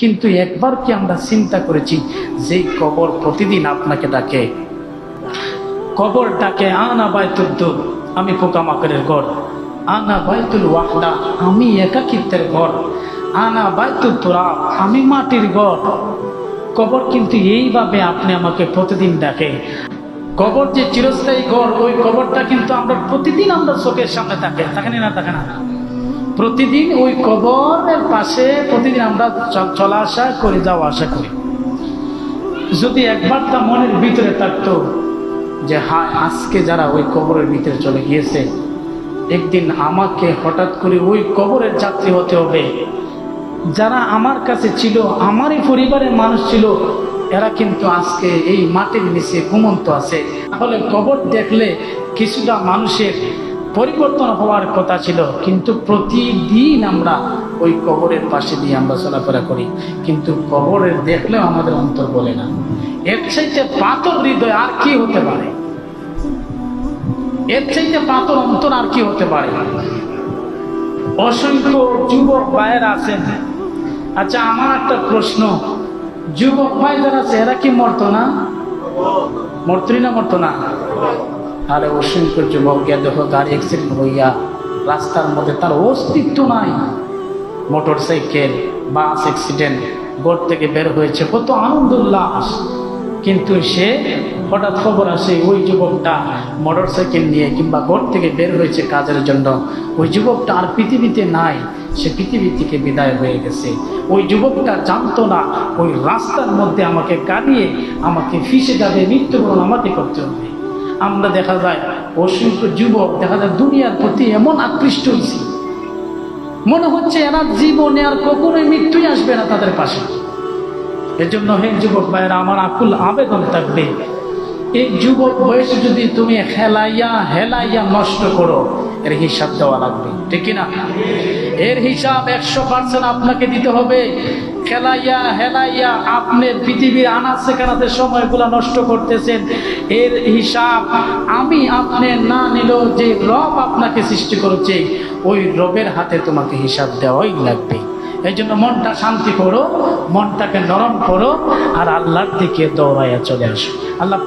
কিন্তু একবার কি আমরা চিন্তা করেছি, যে কবর প্রতিদিন আপনাকে ডাকে। কবর ডাকে, আনা বাইতুল দুধ আমি পোকামাকড়ের ঘর। আনা বাইতুল ওয়াহদা, আমি একাকিত্বের ঘর। আনা বাইতুল তোরা আমি মাটির ঘর। কবর কিন্তু এইভাবে আপনি আমাকে প্রতিদিন ডাকে। কবর যে চিরস্থায়ী ঘর, ওই কবরটা কিন্তু আমরা প্রতিদিন আমরা চোখের সামনে থাকে থাকে না থাকে না প্রতিদিন ওই কবরের পাশে প্রতিদিন আমরা চলা আসা করে, যাওয়া আসা করি। যদি একবার তা মনের ভিতরে থাকতো যে হ্যাঁ আজকে যারা ওই কবরের ভিতরে চলে গিয়েছে, একদিন আমাকে হঠাৎ করে ওই কবরের যাত্রী হতে হবে। যারা আমার কাছে ছিল, আমারই পরিবারের মানুষ ছিল, এরা কিন্তু আজকে এই মাটির নিচে ঘুমন্ত আছে। তাহলে কবর দেখলে কিছুটা মানুষের পরিবর্তন হওয়ার কথা ছিল, কিন্তু প্রতিদিন আমরা ওই কবরের পাশে দিয়ে আমরা চলাফেরা করি। কিন্তু কবরের দেখলেও আমাদের অন্তর বলে না। এর চাইতে পাতর হৃদয় আর কি হতে পারে? এর চাইতে পাতর অন্তর আর কি হতে পারে? অসংখ্য যুবক ভাইয়েরা আছেন। আচ্ছা আমার একটা প্রশ্ন। যুবক ভাই যারা আছে, এরা কি মরতো না? মরতই না মরতো না? আরে অসংখ্য যুবক দেখো গাড়ি অ্যাক্সিডেন্ট হইয়া রাস্তার মধ্যে তার অস্তিত্ব নাই। Motor cycle bus accident board থেকে বের হয়েছে, কত আনন্দ উল্লাস। কিন্তু সে হঠাৎ খবর আসে, ওই যুবকটা মোটর সাইকেল নিয়ে কিংবা ঘর থেকে বের হয়েছে কাজের জন্য। ওই যুবকটা আর পৃথিবীতে নাই, সে পৃথিবী থেকে বিদায় হয়ে গেছে। ওই যুবকটা জানতো না, ওই রাস্তার মধ্যে আমাকে কাঁদিয়ে আমাকে ফিসে যাবে, মৃত্যুবরণ আমাকে করতে হবে। আমরা দেখা যায় অসংখ্য যুবক, দেখা যায় দুনিয়ার প্রতি এমন আকৃষ্ট হয়েছি মনে হচ্ছে এরা জীবনে আর কখনোই মৃত্যুই আসবে না তাদের পাশে। এজন্য হে যুবক ভাইয়েরা, আমার আকুল আবেদন থাকবে, এই যুবক বয়সে যদি তুমি হেলাইয়া হেলাইয়া নষ্ট করো, এর হিসাব দেওয়া লাগবে। ঠিক না এর হিসাব একশো পার্সেন্ট আপনাকে দিতে হবে। খেলাইয়া হেলাইয়া আপনি পৃথিবীর আনাচে কানাতে সময়গুলো নষ্ট করতেছেন, এর হিসাব আমি আপনি না নিলেও যে রব আপনাকে সৃষ্টি করেছে, ওই রবের হাতে তোমাকে হিসাব দেওয়াই লাগবে। এই জন্য মনটা শান্তি করো, মনটাকে নরম করো, আর আল্লাহর দিকে দৌড়াইয়া চলে আসো। আল্লাহ